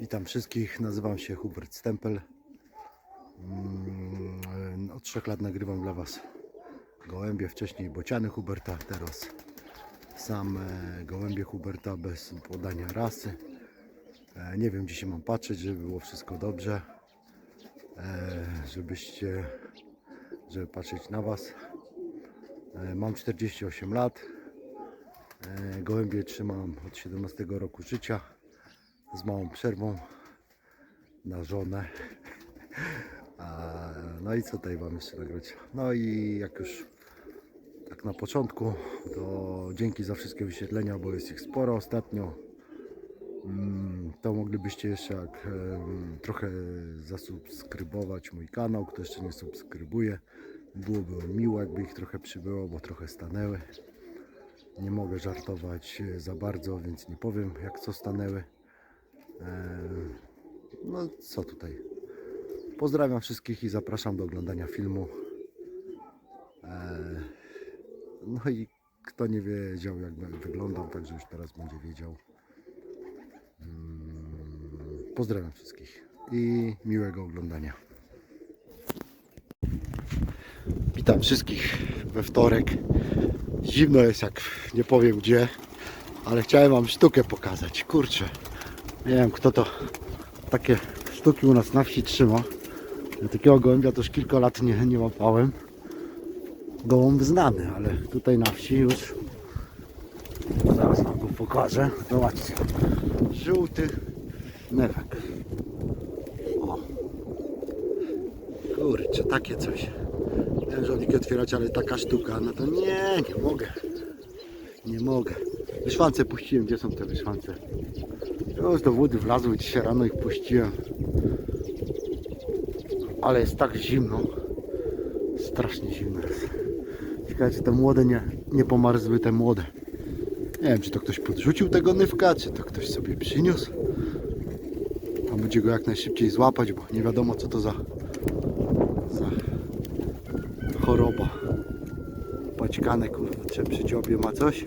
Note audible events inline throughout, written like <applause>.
Witam wszystkich, nazywam się Hubert Stempel. Mm, Od trzech lat nagrywam dla Was gołębie, wcześniej bociany Huberta, teraz same gołębie Huberta bez podania rasy. E, Nie wiem, gdzie się mam patrzeć, żeby było wszystko dobrze, e, żebyście, żeby patrzeć na Was. E, Mam 48 lat, E, gołębie trzymam od 17 roku życia z małą przerwą na żonę. No i co tutaj Wam jeszcze nagrać? No i jak już tak na początku, to dzięki za wszystkie wyświetlenia, bo jest ich sporo ostatnio. Mm, To moglibyście jeszcze jak trochę zasubskrybować mój kanał, kto jeszcze nie subskrybuje. Byłoby miło, jakby ich trochę przybyło, bo trochę stanęły. Nie mogę żartować za bardzo, więc nie powiem jak co stanęły. No co tutaj. Pozdrawiam wszystkich i zapraszam do oglądania filmu. E, No i kto nie wiedział jak wyglądał, także już teraz będzie wiedział. Pozdrawiam wszystkich i miłego oglądania. Witam wszystkich we wtorek. Zimno jest jak nie powiem gdzie, ale chciałem Wam sztukę pokazać. Kurczę, nie wiem kto to takie sztuki u nas na wsi trzyma. Ja takiego gołębia to już kilka lat nie, nie łapałem. Gołąb znany, ale tutaj na wsi już zaraz Wam go pokażę. Zobaczcie. Żółty newek. O. Kurczę, takie coś. Że oni otwierać, ale taka sztuka, no to nie, nie mogę. Nie mogę. Wyszwance puściłem, gdzie są te wyszwance? Już do wody wlazły, dzisiaj rano ich puściłem. Ale jest tak zimno. Strasznie zimno jest. Ciekawe, czy te młode nie, nie pomarzły te młode. Nie wiem, czy to ktoś podrzucił tego nywka, czy to ktoś sobie przyniósł. Tam będzie go jak najszybciej złapać, bo nie wiadomo co to za, za choroba. Paćkane kurwa, czy przy dziobie ma coś?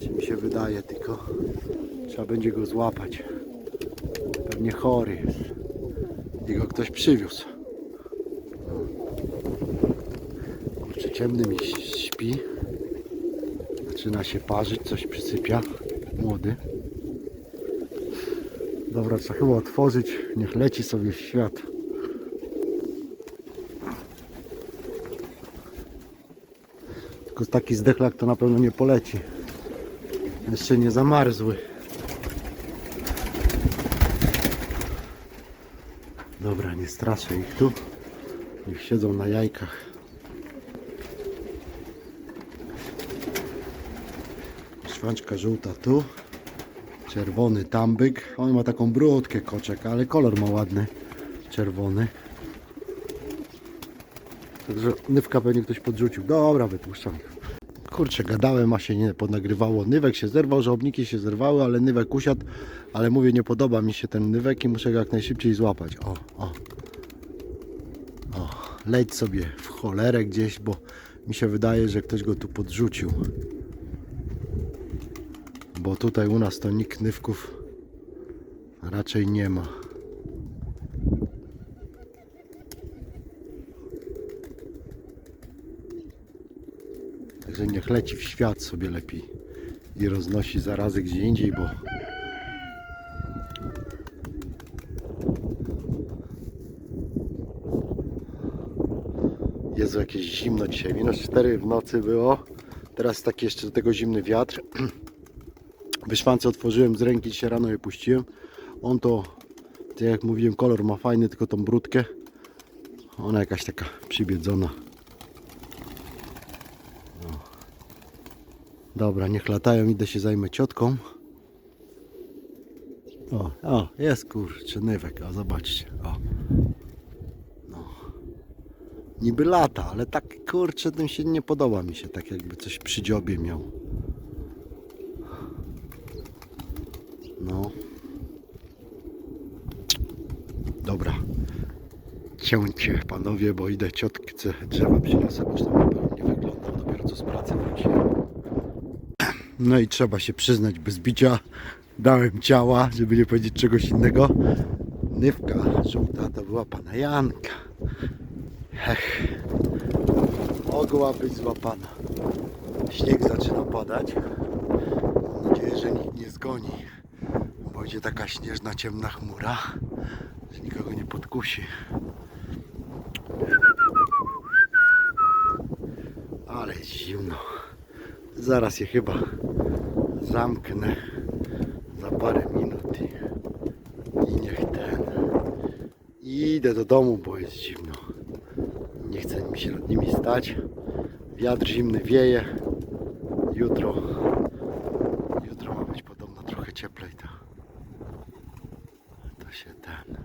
Czy mi się wydaje, tylko trzeba będzie go złapać. Pewnie chory jest. I go ktoś przywiózł. Kurczę, ciemny mi śpi. Zaczyna się parzyć, coś przysypia. Młody. Dobra, trzeba chyba otworzyć. Niech leci sobie w świat. Tylko taki zdechlak to na pewno nie poleci. Jeszcze nie zamarzły. Dobra, nie straszę ich tu. Niech siedzą na jajkach. Szwanczka żółta tu. Czerwony tambyk. On ma taką brudkę koczek, ale kolor ma ładny. Czerwony. Także nywka pewnie ktoś podrzucił. Dobra, wypuszczam. Kurczę, gadałem, a się nie podnagrywało. Nywek się zerwał, żołobniki się zerwały, ale nywek usiadł. Ale mówię, nie podoba mi się ten nywek i muszę go jak najszybciej złapać. O, o. O, leć sobie w cholerę gdzieś, bo mi się wydaje, że ktoś go tu podrzucił. Bo tutaj u nas to nikt nywków raczej nie ma. Także niech leci w świat sobie lepiej i roznosi zarazy gdzie indziej, bo Jezu, jakieś zimno dzisiaj. Minus 4 w nocy było. Teraz taki jeszcze do tego zimny wiatr. <clears throat> Wyszwance otworzyłem z ręki, dzisiaj rano je puściłem. On to, tak jak mówiłem, kolor ma fajny, tylko tą brudkę. Ona jakaś taka przybiedzona. Dobra, niech latają, idę się zajmę ciotką. O, o, jest kurczę, nywek, o zobaczcie, o. No. Niby lata, ale tak kurczę, tym się nie podoba mi się, tak jakby coś przy dziobie miał. No. Dobra. Cięcie, panowie, bo idę ciotce drzewa przyniosę, bo tam nie wyglądał, dopiero co z pracy wróciłem. No i trzeba się przyznać bez bicia, dałem ciała, żeby nie powiedzieć czegoś innego. Nywka żółta to była pana Janka. Ech, mogła być złapana. Śnieg zaczyna padać. Mam nadzieję, że nikt nie zgoni. Bo idzie taka śnieżna, ciemna chmura, że nikogo nie podkusi. Ale zimno. Zaraz je chyba zamknę za parę minut i, i niech ten. I idę do domu, bo jest zimno. Nie chce mi się nad nimi stać. Wiatr zimny wieje. Jutro, jutro ma być podobno trochę cieplej. To, to się ten.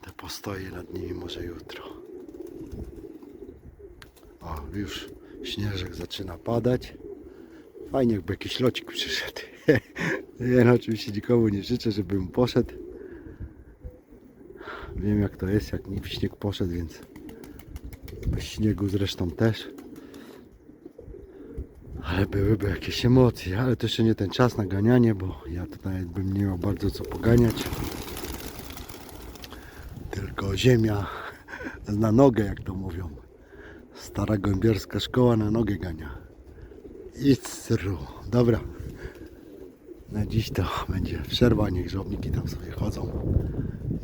Te postoje nad nimi może jutro. O, już śnieżek zaczyna padać. Fajnie, jakby jakiś locik przyszedł. <laughs> Ja oczywiście nikomu nie życzę, żebym poszedł. Wiem jak to jest, jak mi śnieg poszedł, więc bez śniegu zresztą też. Ale byłyby jakieś emocje, ale to jeszcze nie ten czas na ganianie, bo ja tutaj bym nie miał bardzo co poganiać. Tylko ziemia <laughs> na nogę, jak to mówią. Stara gołębierska szkoła na nogę gania. It's Dobra. Na dziś to będzie przerwa, niech żołniki tam sobie chodzą.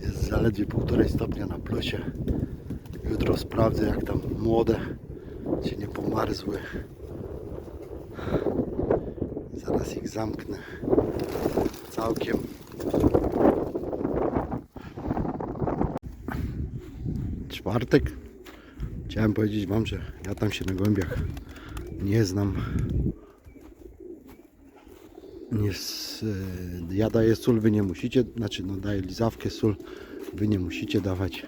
Jest zaledwie półtorej stopnia na plusie. Jutro sprawdzę jak tam młode się nie pomarzły. Zaraz ich zamknę całkiem. Czwartek. Chciałem powiedzieć Wam, że ja tam się na głębiach nie znam. Y, ja daję sól, wy nie musicie, znaczy no daję lizawkę sól, wy nie musicie dawać.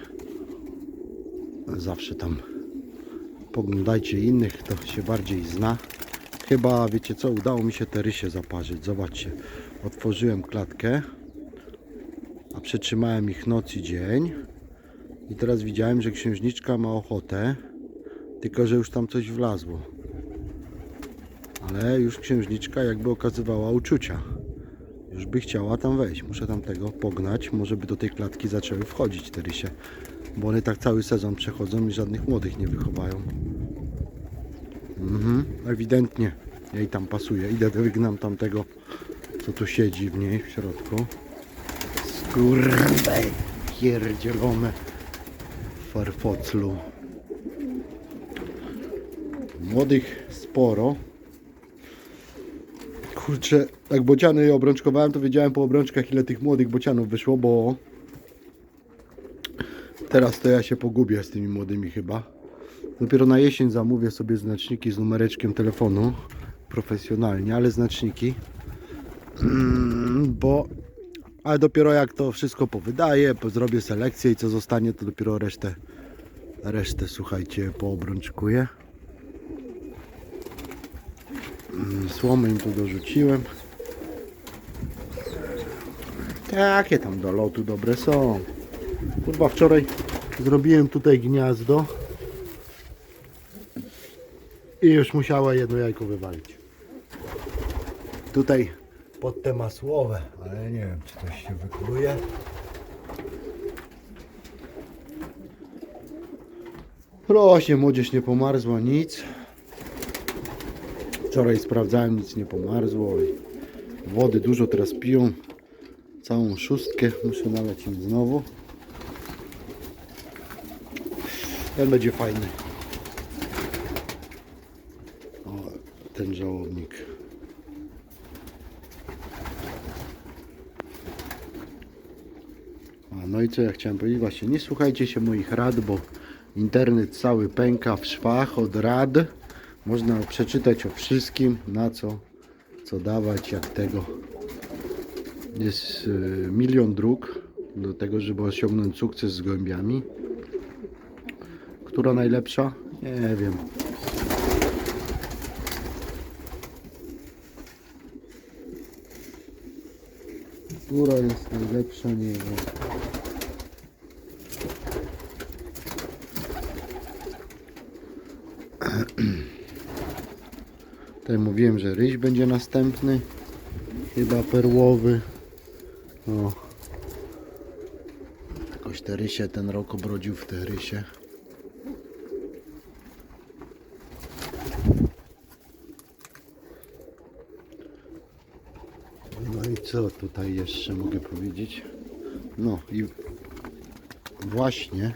Zawsze tam poglądajcie innych, kto się bardziej zna. Chyba, wiecie co, udało mi się te rysie zaparzyć. Zobaczcie, otworzyłem klatkę, a przetrzymałem ich noc i dzień. I teraz widziałem, że księżniczka ma ochotę, tylko że już tam coś wlazło. Ale już księżniczka jakby okazywała uczucia. Już by chciała tam wejść. Muszę tam tego pognać. Może by do tej klatki zaczęły wchodzić te rysie. Bo one tak cały sezon przechodzą i żadnych młodych nie wychowają. Mhm, ewidentnie jej tam pasuje. Idę wygnam tamtego, co tu siedzi w niej w środku. Skurde, pierdzielone farfoclu. Młodych sporo. Kurczę, jak bociany obrączkowałem, to wiedziałem po obrączkach ile tych młodych bocianów wyszło, bo teraz to ja się pogubię z tymi młodymi chyba. Dopiero na jesień zamówię sobie znaczniki z numereczkiem telefonu profesjonalnie, ale znaczniki. Mm, Bo ale dopiero jak to wszystko powydaję, po- zrobię selekcję i co zostanie, to dopiero resztę resztę słuchajcie poobrączkuję. Mm, Słomy im tu dorzuciłem. Takie tam do lotu dobre są. Kurwa wczoraj zrobiłem tutaj gniazdo i już musiała jedno jajko wywalić. Tutaj pod te masłowe, ale nie wiem czy to się wykluje. Rośnie, młodzież nie pomarzła nic. Wczoraj sprawdzałem, nic nie pomarzło. Wody dużo teraz piją. Całą szóstkę muszę nalać im znowu. Ten będzie fajny. O, ten żałobnik. A, no i co ja chciałem powiedzieć? Właśnie nie słuchajcie się moich rad, bo internet cały pęka w szwach od rad. Można przeczytać o wszystkim, na co, co dawać, jak tego. Jest y, milion dróg do tego, żeby osiągnąć sukces z gołębiami. Która najlepsza? Nie wiem. Która jest najlepsza? Nie wiem. <clears throat> Tutaj mówiłem, że ryś będzie następny. chyba perłowy. O. Jakoś te rysie ten rok obrodził w te rysie. No i co tutaj jeszcze mogę powiedzieć? No i właśnie,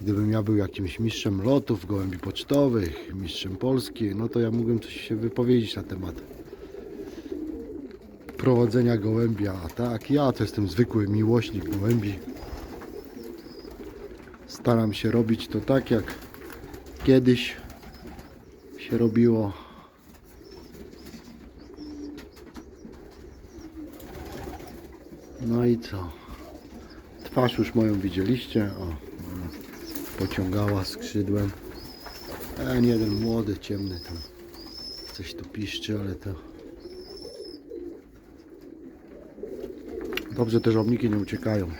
gdybym ja był jakimś mistrzem lotów, gołębi pocztowych, mistrzem Polski, no to ja mógłbym coś się wypowiedzieć na temat prowadzenia gołębia. A tak, ja to jestem zwykły miłośnik gołębi. Staram się robić to tak, jak kiedyś się robiło. No i co? Twarz już moją widzieliście. O, pociągała skrzydłem. Ten jeden młody, ciemny tam. Coś tu piszczy, ale to... Dobrze te żołniki nie uciekają.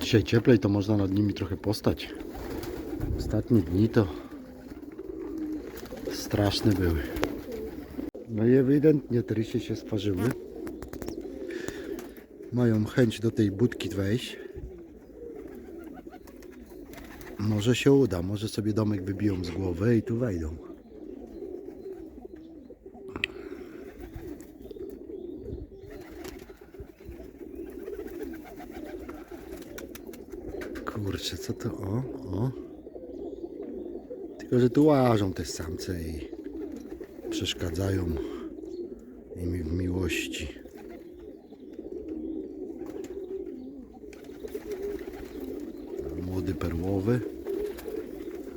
Dzisiaj cieplej, to można nad nimi trochę postać. Ostatnie dni to straszne były. No i ewidentnie te rysie się sparzyły. Mają chęć do tej budki wejść. Może się uda, może sobie domek wybiją z głowy i tu wejdą. Kurczę, co to? O, o. Tylko, że tu łażą te samce i przeszkadzają im w miłości. Młody perłowy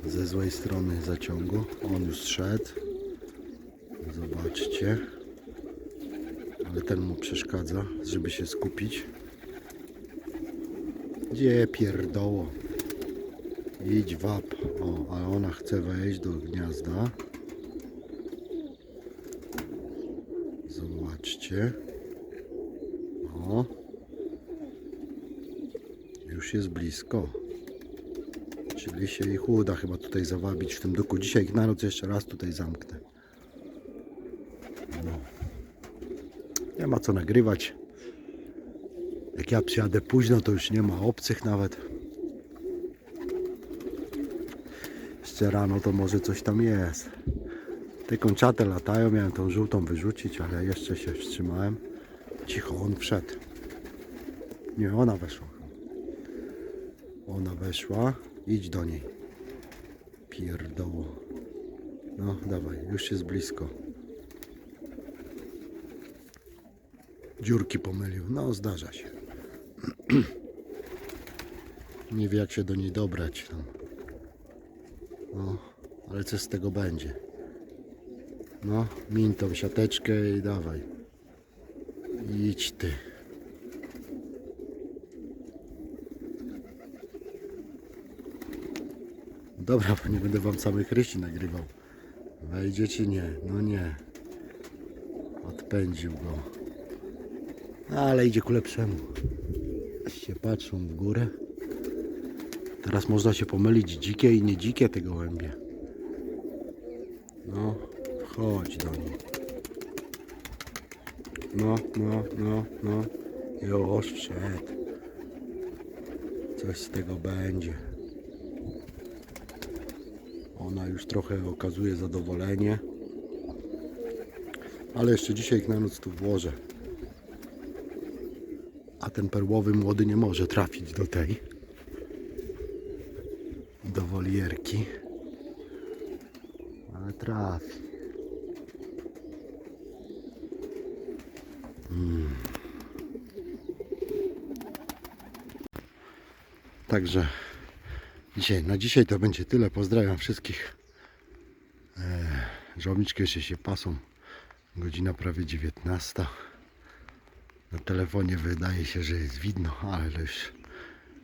ze złej strony zaciągu. On już szedł. Zobaczcie. Ale ten mu przeszkadza, żeby się skupić. Gdzie pierdoło? Idź wap. O, ale ona chce wejść do gniazda. Zobaczcie. O. Już jest blisko. Czyli się ich uda chyba tutaj zawabić w tym duku. Dzisiaj ich na noc jeszcze raz tutaj zamknę. No. Nie ma co nagrywać. Jak ja przyjadę późno, to już nie ma obcych nawet. Jeszcze rano to może coś tam jest. Te kończate latają, miałem tą żółtą wyrzucić, ale jeszcze się wstrzymałem. Cicho, on wszedł. Nie, ona weszła. Ona weszła. Idź do niej. Pierdoło. No, dawaj, już jest blisko. Dziurki pomylił. No, zdarza się. <clears throat> Nie wie jak się do niej dobrać tam. No, ale co z tego będzie? No, min tą siateczkę i dawaj. Idź ty. Dobra, bo nie będę wam samych rysi nagrywał. Wejdzie czy nie? No nie. Odpędził go. Ale idzie ku lepszemu. Się patrzą w górę. Teraz można się pomylić dzikie i nie dzikie te gołębie. No, chodź do niej. No, no, no, no. Już wszedł. Coś z tego będzie. Ona już trochę okazuje zadowolenie. Ale jeszcze dzisiaj ich na noc tu włożę. A ten perłowy młody nie może trafić do tej. Do wolierki. Ale trafi. Mm. Także dzisiaj, na dzisiaj to będzie tyle. Pozdrawiam wszystkich. E, żołniczki jeszcze się pasą. Godzina prawie 19. Na telefonie wydaje się, że jest widno, ale już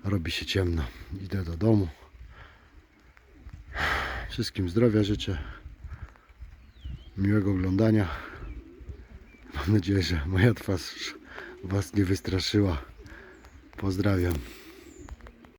robi się ciemno. Idę do domu. Wszystkim zdrowia życzę. Miłego oglądania. Mam nadzieję, że moja twarz Was nie wystraszyła. Pozdrawiam.